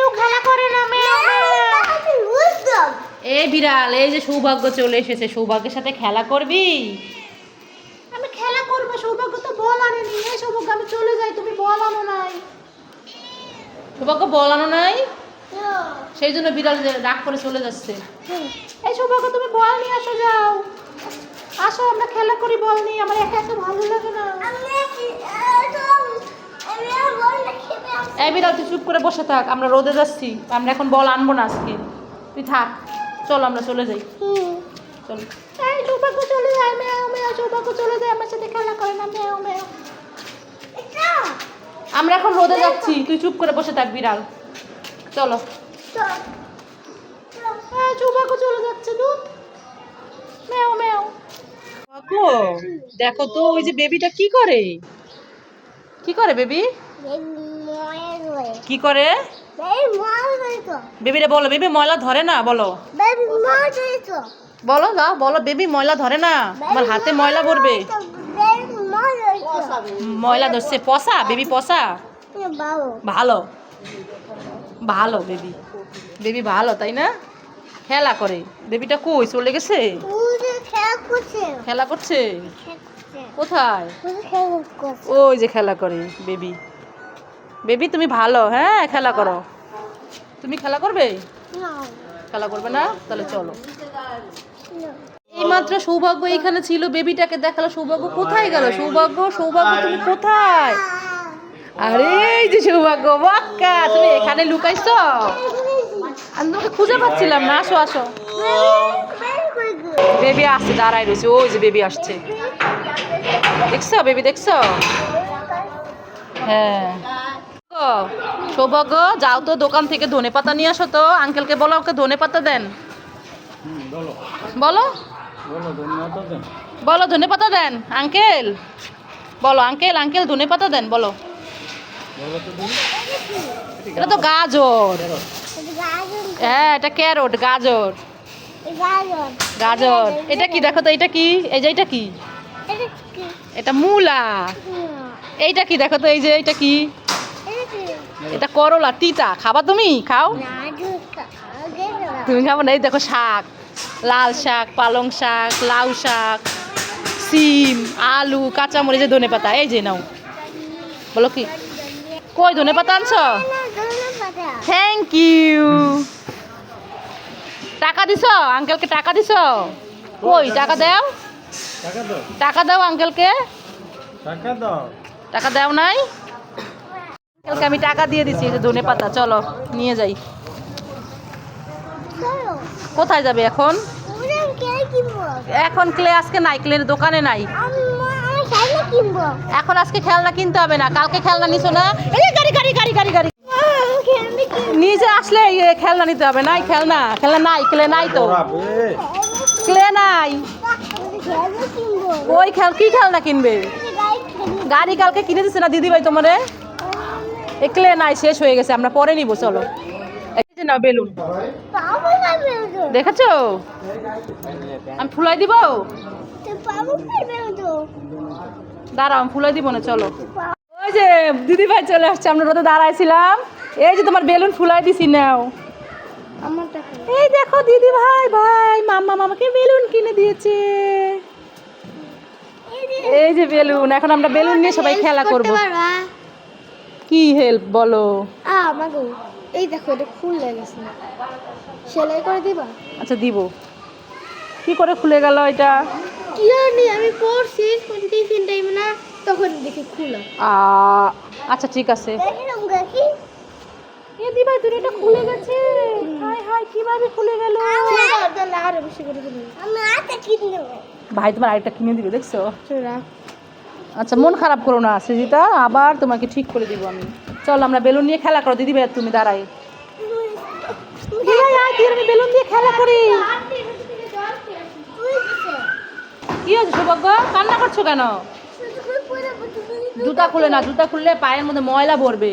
কেউ খেলা করে না মেয়ে এই বিড়াল এই যে সৌভাগ্য চলে এসেছে সৌভাগ্যের সাথে খেলা করবি? আমি খেলা করব সৌভাগ্য তো বল আনেনি। এই সৌভাগ্য আমি চলে যাই তুমি বল আনো নাই। সৌভাগ্য বল আনো নাই? সেই জন্য বিড়াল রাগ করে চলে যাচ্ছে। এই সৌভাগ্য তুমি বল নিয়ে আসো যাও। আসো আমরা খেলা করি বল নিয়ে। আমার একা একা ভালো লাগে না। এই বিড়াল তুই চুপ করে বসে থাক আমরা রোদে যাচ্ছি আমরা এখন বল আনব না আজকে। তুই থাক চল আমরা চলে যাই। চল। চলে যায় মেয়াও মেয়াও সৌভাগ্য চলে যায় আমার সাথে খেলা করে না মেয়াও মেয়াও। আমরা এখন রোদে যাচ্ছি তুই চুপ করে বসে থাক বিড়াল। চলো। হ্যাঁ চলে যাচ্ছে দুধ মেয়াও মেয়াও। দেখো দেখো তো ওই যে বেবিটা কি করে? কি করে বেবি? কি করে? বেবিরে বলো বেবি ময়লা ধরে না বলো। বলো যাও বলো বেবি ময়লা ধরে না। আমার হাতে ময়লা পড়বে। ময়লা ধরছে পসা বেবি পসা ভালো। ভালো বেবি। বেবি ভালো তাই না? খেলা করে। বেবিটা কই চলে গেছে? খেলা করছে? কোথায়? ওই যে খেলা করে বেবি। বেবি তুমি ভালো হ্যাঁ? খেলা করো। তুমি খেলা করবে? খেলা করবে না? তাহলে চলো। এইমাত্র সৌভাগ্য এইখানে ছিল বেবিটাকে দেখাল সৌভাগ্য কোথায় গেল? সৌভাগ্য সৌভাগ্য তুমি কোথায়? আরে এই যে সৌভাগ্য বাক্কা তুমি এখানে লুকাইছো? আমি তোমাকে খুঁজে পাচ্ছিলাম না আসো আসো। বেবি আসছে দাঁড়াই রয়েছে ওই যে বেবি আসছে। দেখছ বেবি দেখছ? হ্যাঁ। সৌভাগ্য যাও তো দোকান থেকে ধনে পাতা নিয়ে আসো তো। আঙ্কেলকে বলো ওকে ধনে পাতা দেন। বলো। বলো। ধনে পাতা দেন। আঙ্কেল। বলো আঙ্কেল আঙ্কেল ধনে পাতা দেন বলো। এটা তো গাজর। হ্যাঁ এটা ক্যারট গাজর। গাজর। এটা কি দেখো তো এটা কি? এই যে এটা কি? এটা মূলা। এইটা কি? দেখো তো, এই যে এটা কি? এটা করলা, তিতা। খাবা তুমি? খাও? তুমি খাব না? এই দেখো শাক। লাল শাক, পালং শাক, লাউ শাক, সিম, আলু, কাঁচামরিচে ধনে পাতা। এই যে নাও। বলো কি? কই, ধনে পাতা আনছো? থ্যাংক ইউ টাকা দিছ? আঙ্কেলকে টাকা দিছ? কই, টাকা দাও? টাকা দাও। আঙ্কেলকে। টাকা দাও। টাকা দাও নাই? আঙ্কেলকে আমি টাকা দিয়ে দিছি এই যে ধনে পাতা চলো নিয়ে যাই। কোথায় যাবে এখন? এখন ক্লে আজকে নাই ক্লের দোকানে নাই। এখন আজকে খেলনা কিনতে হবে না কালকে খেলনা নিছো না? এই গাড়ি গাড়ি গাড়ি গাড়ি গাড়ি। নিজে আসলে এই খেলনা নিতে হবে নাই খেলনা খেলনা নাই ক্লে নাই তো। ক্লে নাই। ওই খেল কি খেলনা কিনবে? গাড়ি কালকে কিনে দিছে না দিদি ভাই তোমারে? একলে নাই শেষ হয়ে গেছে আমরা পরে নিব চলো। না বেলুন। দেখেছ? আমি ফুলাই দিব? দাঁড়াও আমি ফুলাই দিব না চলো। ওই যে দিদি ভাই চলে আসছে আমরা রোদে দাঁড়াইছিলাম। এই যে তোমার বেলুন ফুলাই দিছি নাও। এই দেখো দিদি ভাই ভাই মাম্মা মামাকে বেলুন কিনে দিয়েছে। এই যে বেলুন এখন আমরা বেলুন নিয়ে সবাই খেলা করব। কি হেল্প বলো? আমাকে এই দেখো এটা ফুল লেগেছে সেলাই করে দিবা? আচ্ছা দিব। কি করে খুলে গেল এটা? কি জানি আমি পড়ছি টিফিন টাইম না তখন দেখি খোলা। আ, আচ্ছা ঠিক আছে। এ দি ভাই তোর এটা খুলে গেছে। হাই হাই কীভাবে খুলে গেল? আরও বেশি করে দিবি আমি আটা কিনে নেব। ভাই তোমার আরেকটা কিনে দিবে দেখছ? আচ্ছা মন খারাপ করো না সৃজিতা। আবার তোমাকে ঠিক করে দিব আমি। চল আমরা বেলুন নিয়ে খেলা করো। দিদি ভাই তুমি দাঁড়াই। বেলুন দিয়ে খেলা করি। কি হয়েছে সৌভাগ্য? কান্না করছ কেন? জুতা খুলে না জুতা খুললে পায়ের মধ্যে ময়লা ভরবে।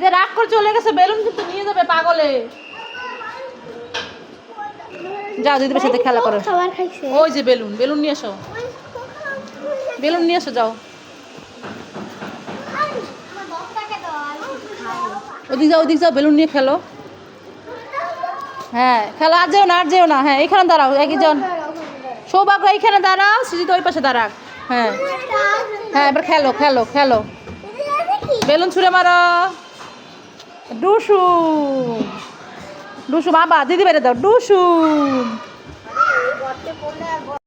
যে রাগ করে চলে গেছে বেলুন কিন্তু নিয়ে যাবে পাগলে। যাও দিদির সাথে খেলা করো ওই যে বেলুন বেলুন নিয়ে এসো বেলুন নিয়ে এসো যাও। ওদিক যাও ওদিক যাও বেলুন নিয়ে খেলো। হ্যাঁ খেলো আর যেও না আর যেও না। হ্যাঁ এখানে দাঁড়াও একজন। সৌভাগ্য এইখানে দাঁড়াও সুজিত ওই পাশে দাঁড়াক। হ্যাঁ। হ্যাঁ এবার খেলো খেলো খেলো। বেলুন ছুঁড়ে মারো। ডুসু। ডুসু বাবা দিদি বেড়ে দাও ডুসু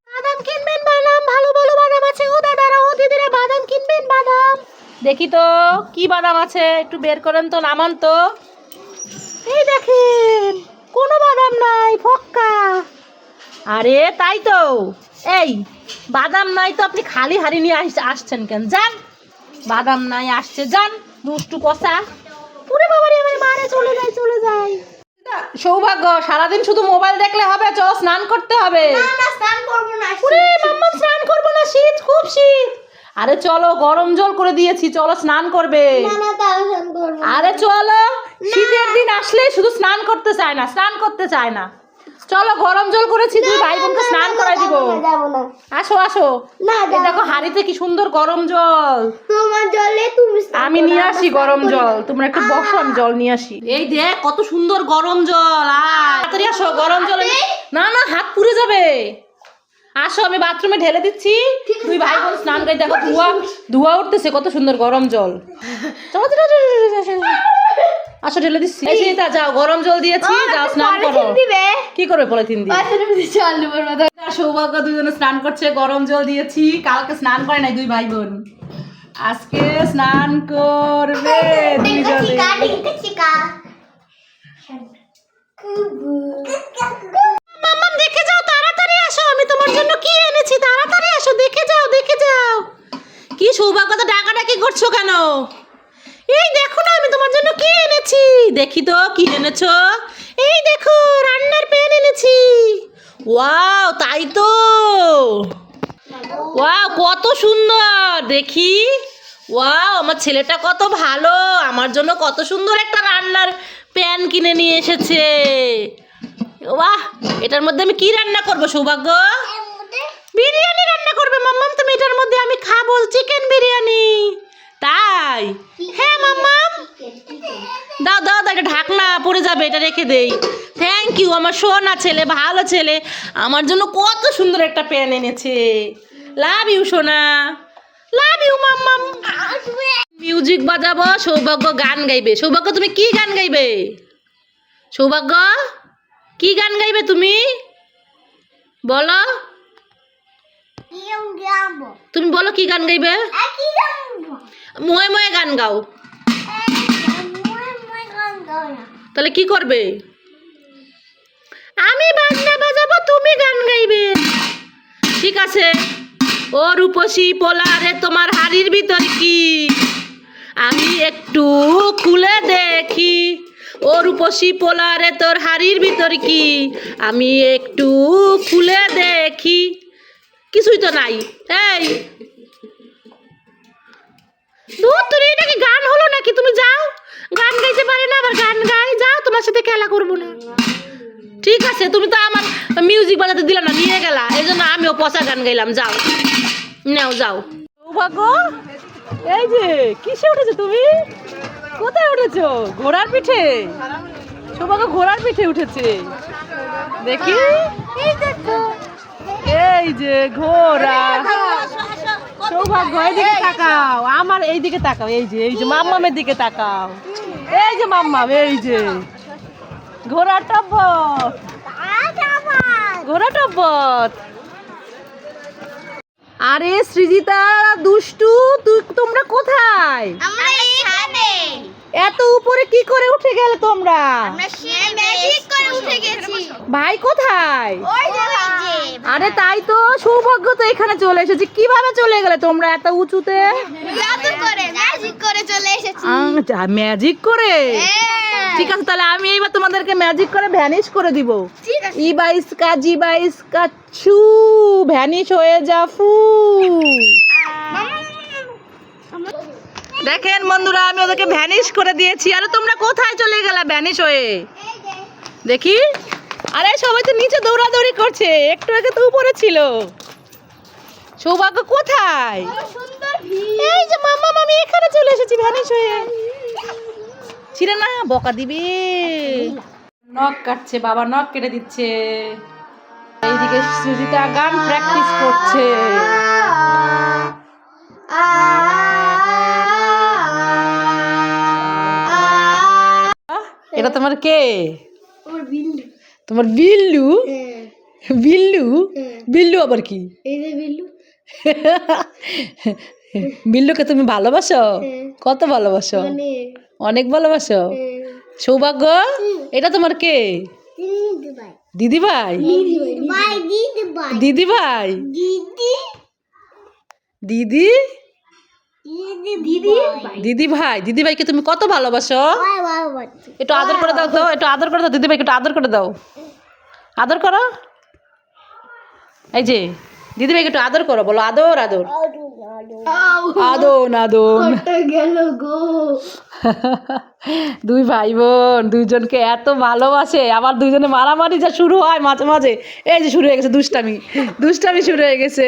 বাদাম কিনবেন বাদাম ভালো ভালো বাদাম আছে। ও দাদারা ও দিদিরা বাদাম কিনবেন বাদাম। দেখি তো কি বাদাম আছে একটু বের করেন তো নামান তো। এই দেখেন কোনো বাদাম নাই ফক্কা। আরে তাই তো। এই বাদাম নাই তো আপনি খালি হাড়ি নিয়ে আস- আসছেন কেন? যান। বাদাম নাই আসছে যান। দুষ্টু কষা। পুরে বাবারে আমার মারে চলে যায় চলে যায়। সৌভাগ্য সারাদিন শুধু মোবাইল দেখলে হবে চল স্নান করতে হবে। ওরে মাম্মা স্নান করব না শীত খুব শীত। আরে চলো গরম জল করে দিয়েছি চলো স্নান করবে। আরে চলো শীতের দিন আসলে শুধু স্নান করতে চায় না স্নান করতে চায় না। চলো গরম জল করেছি দুই ভাই বোনকে স্নান করাই দিব। আসো আসো। না এই দেখো হাড়িতে কি সুন্দর গরম জল। তোমার জলে তুমি আমি নিয়ে আসি গরম জল তোমরা একটু বসো আমি জল নিয়ে আসি। এই দেখ কত সুন্দর গরম জল আয়। তাড়াতাড়ি আসো গরম জল না না হাত পুড়ে যাবে। আসো আমি বাথরুমে ঢেলে দিচ্ছি। তুই ভাই বোন স্নান করে দেখো ধোয়া ধোয়া উঠতেছে কত সুন্দর গরম জল। চলো। আসো ঢেলে দিচ্ছি। এই সীতা, যাও গরম জল দিয়েছি যাও স্নান করো। কি করবে পলিথিন দিয়ে? আর সৌভাগ্য দুজনে স্নান করছে গরম জল দিয়েছি কালকে স্নান করে নাই দুই ভাই বোন আজকে স্নান করবে দুইজনে। মাম্মাম দেখে যাও তাড়াতাড়ি আসো আমি তোমার জন্য কি এনেছি? তাড়াতাড়ি আসো দেখে যাও দেখে যাও। কি সৌভাগ্য তো ডাকাডাকি করছ কেন? এই দেখো না আমি তোমার জন্য কি এনেছি? দেখি তো কি এনেছো? এই দেখো রান্নার প্যান এনেছি। ওয়াও তাই তো। ওয়াও কত সুন্দর দেখি। ওয়াও আমার ছেলেটা কত ভালো আমার জন্য কত সুন্দর একটা রান্নার প্যান কিনে নিয়ে এসেছে। বাহ এটার মধ্যে আমি কি রান্না করব সৌভাগ্য? বিরিয়ানি রান্না করবে মাম্মাম তুমি এটার মধ্যে আমি খাব চিকেন বিরিয়ানি। তাই? হ্যাঁ মাম্মাম দাও দাও দাও এটা ঢাকনা পড়ে যাবে এটা রেখে দেই। থ্যাংক ইউ আমার সোনা ছেলে ভালো ছেলে। আমার জন্য কত সুন্দর একটা প্যান এনেছে। লাভ ইউ সোনা। লাভ ইউ মাম্মাম মিউজিক বাজাবো সৌভাগ্য গান গাইবে। সৌভাগ্য তুমি কি গান গাইবে? সৌভাগ্য কি গান গাইবে তুমি? বলো। তুমি বলো কি গান গাইবে? ময়ে ময়ে গান গাও। তাহলে কি করবে? আমি বাজনা বাজাবো, তুমি গান গাইবে। ঠিক আছে। ও রূপসী পোলারে, তোমার হাড়ির ভিতর কি? আমি একটু খুলে দেখি। ও রূপসী পোলারে, তোর হাড়ির ভিতর কি? আমি একটু খুলে দেখি। কিছুই তো নাই। এই দূর তুমি এটা কি গান হলো নাকি? তুমি যাও। গান গাইতে পারি না আবার গান গাই যাও তোমার সাথে খেলা করব না। ঠিক আছে তুমি তো আমার মিউজিক বাজাতে দিলাম না নিয়ে গেলা। এই জন্য আমিও পচা গান গাইলাম যাও। নাও যাও। সৌভাগ্য এই যে কিসে উঠেছো তুমি? কোথায় উঠেছো? ঘোড়ার পিঠে? সৌভাগ্য ঘোড়ার পিঠে উঠেছে। দেখি। এই এই যে ঘোড়া। সৌভাগ্য এইদিকে তাকাও। আমার এই দিকে তাকাও এই যে এই যে মাম্মামের দিকে তাকাও। এই যে মাম্মাম এই যে। ঘোড়া টব্বত ঘোড়া টব্বত আরে সৃজিতা দুষ্টু তুই তোমরা কোথায়? এত উপরে কি করে উঠে গেলে তোমরা? ভাই কোথায়? আরে তাই তো সৌভাগ্য তো এখানে চলে এসেছে। কীভাবে চলে গেলে তোমরা এত উঁচুতে? ম্যাজিক করে হ্যাঁ। ঠিক আছে তাহলে আমি এইবার তোমাদেরকে ম্যাজিক করে ভ্যানিশ করে দিব। ই বাইস কা জি বাইস কা ছু ভ্যানিশ হয়ে যা ফু। দেখেন বন্ধুরা আমি ওদেরকে ভ্যানিশ করে দিয়েছি। আরে তোমরা কোথায় চলে গেলা ভ্যানিশ হয়ে? দেখি। আরে সবাই তো নিচে দৌড়াদৌড়ি করছে একটু আগে তো উপরে ছিল। সৌভাগ্য কোথায়? এই যে মাম্মা আমি এখানে চলে এসেছি ভ্যানিশ হয়ে। ছিঁড়ে না বকা দিবে। নখ কাটছে বাবা নখ কেটে দিচ্ছে। এইদিকে সুজিতা গান প্র্যাকটিস করছে। এটা তোমার কে? তোমার বিল্লু? হ্যাঁ। বিল্লু? হ্যাঁ। বিল্লু আবার কি? বিল্লু। বিল্লুকে তুমি ভালোবাসো? হ্যাঁ। কত ভালোবাসো? মানে? অনেক ভালোবাসো। সৌভাগ্য? এটা তোমার কে? দিদি ভাই দিদি ভাই দিদি। ভাই দিদি? দিদি ভাই দিদি দিদি দিদি দিদি ভাই দিদি ভাইকে তুমি কত ভালোবাসো? একটু আদর করে দাও তো একটু আদর করে দাও দিদি ভাইকে একটু আদর করে দাও। আদর করো। এই যে দিদি ভাইকে একটু আদর করো বলো আদর আদর। আদন আদন। দুই ভাই বোন দুইজনকে এত ভালোবাসে আবার দুইজনে মারামারি যা শুরু হয় মাঝে মাঝে। এই যে শুরু হয়ে গেছে দুষ্টামি দুষ্টামি শুরু হয়ে গেছে।